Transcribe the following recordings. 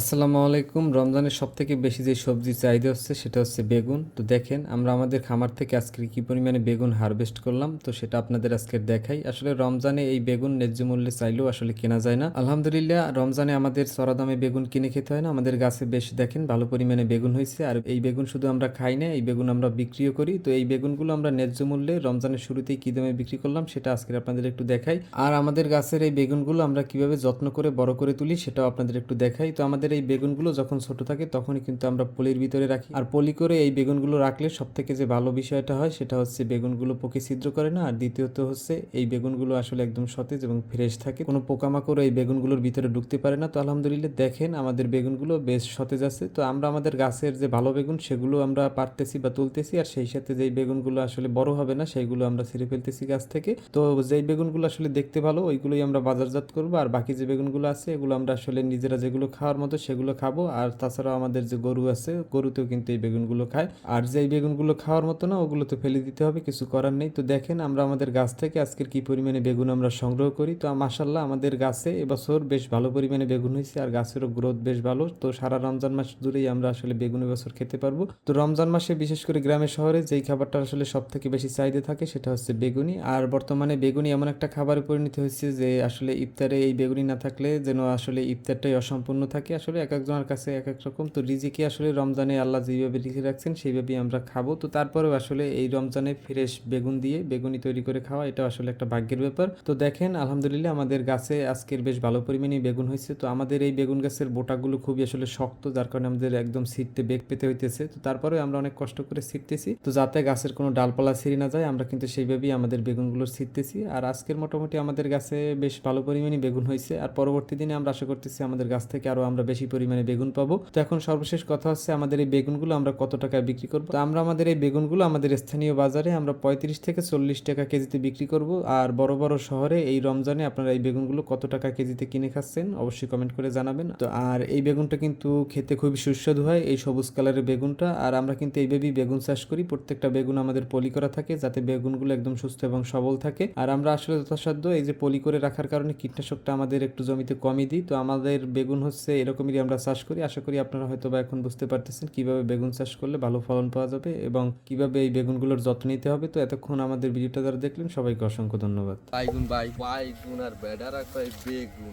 আসসালামু আলাইকুম। রমজানের সব থেকে বেশি যে সবজি চাহিদা হচ্ছে, সেটা হচ্ছে বেগুন। তো দেখেন, আমরা আমাদের খামার থেকে আজকে কি পরিমাণে বেগুন হারভেস্ট করলাম, তো সেটা আপনাদের আজকে দেখাই। আসলে রমজানে এই বেগুন ন্যায্য মূল্যে চাইলেও আসলে কেনা যায় না। আলহামদুলিল্লাহ, রমজানে আমাদের চড়া দামে বেগুন কিনে খেতে হয় না। আমাদের গাছে বেশ দেখেন, ভালো পরিমাণে বেগুন হয়েছে। আর এই বেগুন শুধু আমরা খাই না, এই বেগুন আমরা বিক্রিও করি। তো এই বেগুনগুলো আমরা ন্যায্য মূল্যে রমজানের শুরুতেই কী দামে বিক্রি করলাম, সেটা আজকে আপনাদের একটু দেখাই। আর আমাদের গাছের এই বেগুনগুলো আমরা কীভাবে যত্ন করে, বড় করে তুলি, সেটাও আপনাদের একটু দেখাই। তো আমাদের এই বেগুনগুলো যখন ছোট থাকে তখনই কিন্তু আমরা পলির ভিতরে রাখি। আর পলি করে এই বেগুনগুলো রাখলে সব থেকে যে ভালো বিষয়টা হয় সেটা হচ্ছে বেগুনগুলো পোকে ছিদ্র করে না, আর দ্বিতীয়ত হচ্ছে এই বেগুনগুলো আসলে একদম সতেজ এবং ফ্রেশ থাকে। কোনো পোকামাকড় এই বেগুনগুলোর ভিতরে ঢুকতে পারে না। তো আলহামদুলিল্লাহ দেখেন আমাদের বেগুনগুলো বেশ সতেজ আছে। তো আমরা আমাদের গাছের যে ভালো বেগুন সেগুলো আমরা পারতেছি বা তুলতেছি, আর সেই সাথে যেই বেগুনগুলো আসলে বড় হবে না সেইগুলো আমরা ছিঁড়ে ফেলতেছি গাছ থেকে। তো যেই বেগুনগুলো আসলে দেখতে ভালো ওইগুলোই আমরা বাজারজাত করব, আর বাকি যে বেগুনগুলো আছে এগুলো আমরা আসলে নিজেরা যেগুলো খাওয়ার মতো সেগুলো খাব। আর তাছাড়াও আমাদের যে গরু আছে, গরুতেও কিন্তু এই বেগুনগুলো খায়। আর যে বেগুনগুলো খাওয়ার মতো না ওগুলো তো ফেলে দিতে হবে, কিছু করার নেই। তো দেখেন আমরা আমাদের গাছ থেকে আজকের কি পরিমাণে বেগুন আমরা সংগ্রহ করি। তো মাসাল্লাহ আমাদের গাছে এবছর বেশ ভালো পরিমাণে বেগুন হয়েছে, আর গাছেরও গ্রোথ বেশ ভালো। তো সারা রমজান মাস জুড়েই আমরা আসলে বেগুন এবছর খেতে পারব। তো রমজান মাসে বিশেষ করে গ্রামে শহরে যেই খাবারটা আসলে সব থেকে বেশি চাহিদা থাকে, সেটা হচ্ছে বেগুনি। আর বর্তমানে বেগুনি এমন একটা খাবারে পরিণত হয়েছে যে আসলে ইফতারে এই বেগুনি না থাকলে যেন আসলে ইফতারটাই অসম্পূর্ণ থাকে। আসলে এক একজনের কাছে এক এক রকম। তো রিজিকে আসলে রমজানে আল্লাহ যেভাবে লিখে রাখছেন, সেইভাবেই আমরা খাব। তো তারপরেও আসলে এই রমজানে ফ্রেশ বেগুন দিয়ে বেগুনি তৈরি করে খাওয়া এটা আসলে একটা ভাগ্যের ব্যাপার। তো দেখেন, আলহামদুলিল্লাহ আমাদের গাছে আজকের বেশ ভালো পরিমাণে বেগুন হয়েছে। তো আমাদের এই বেগুন গাছের বোটাগুলো খুবই আসলে শক্ত, যার কারণে আমাদের একদম ছিটতে বেগ পেতে হইতেছে। তো তারপরে আমরা অনেক কষ্ট করে ছিটতেছি তো যাতে গাছের কোনো ডালপালা ছিঁড়ে না যায়, আমরা কিন্তু সেইভাবেই আমাদের বেগুনগুলো ছিটতেছি আর আজকের মোটামুটি আমাদের গাছে বেশ ভালো পরিমাণে বেগুন হয়েছে। আর পরবর্তী দিনে আমরা আশা করতেছি আমাদের গাছ থেকে আরও আমরা বেশি পরিমাণে বেগুন পাবো। তো এখন সর্বশেষ কথা হচ্ছে আমাদের এই বেগুনগুলো আমরা কত টাকায় বিক্রি করব? তো আমরা আমাদের এই বেগুনগুলো আমাদের স্থানীয় বাজারে আমরা পঁয়ত্রিশ থেকে চল্লিশ টাকা কেজিতে বিক্রি করব। আর বড় বড় শহরে এই রমজানে আপনারা এই বেগুনগুলো কত টাকা কেজিতে কিনে খাচ্ছেন অবশ্যই কমেন্ট করে জানাবেন। তো আর এই বেগুনটা কিন্তু খেতে খুবই সুস্বাদু হয় এই সবুজ কালারের বেগুনটা। আর আমরা কিন্তু এইভাবেই বেগুন চাষ করি। প্রত্যেকটা বেগুন আমাদের পলি করা থাকে যাতে বেগুনগুলো একদম সুস্থ এবং সবল থাকে। আর আমরা আসলে যথাসাধ্য এই যে পলি করে রাখার কারণে কীটনাশকটা আমাদের একটু জমিতে কমই দিই। তো আমাদের বেগুন হচ্ছে এরকমই আমরা চাষ করি আশা করি আপনারা হয়তো বা এখন বুঝতে পারতেছেন কীভাবে বেগুন চাষ করলে ভালো ফলন পাওয়া যাবে এবং কীভাবে এই বেগুনগুলোর যত্ন নিতে হবে। তো এতক্ষণ আমাদের ভিডিওটা যারা দেখলেন সবাইকে অসংখ্য ধন্যবাদ। বাইগুন বাই বাইগুন আর বেডার আর কয় বেগুন।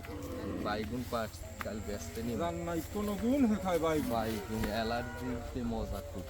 বাইগুন পাঁচ কাল ব্যস্ত নি রান্নায় কোনো গুণ হয় ভাই। বাইগুন অ্যালার্জিতে মজা খুব।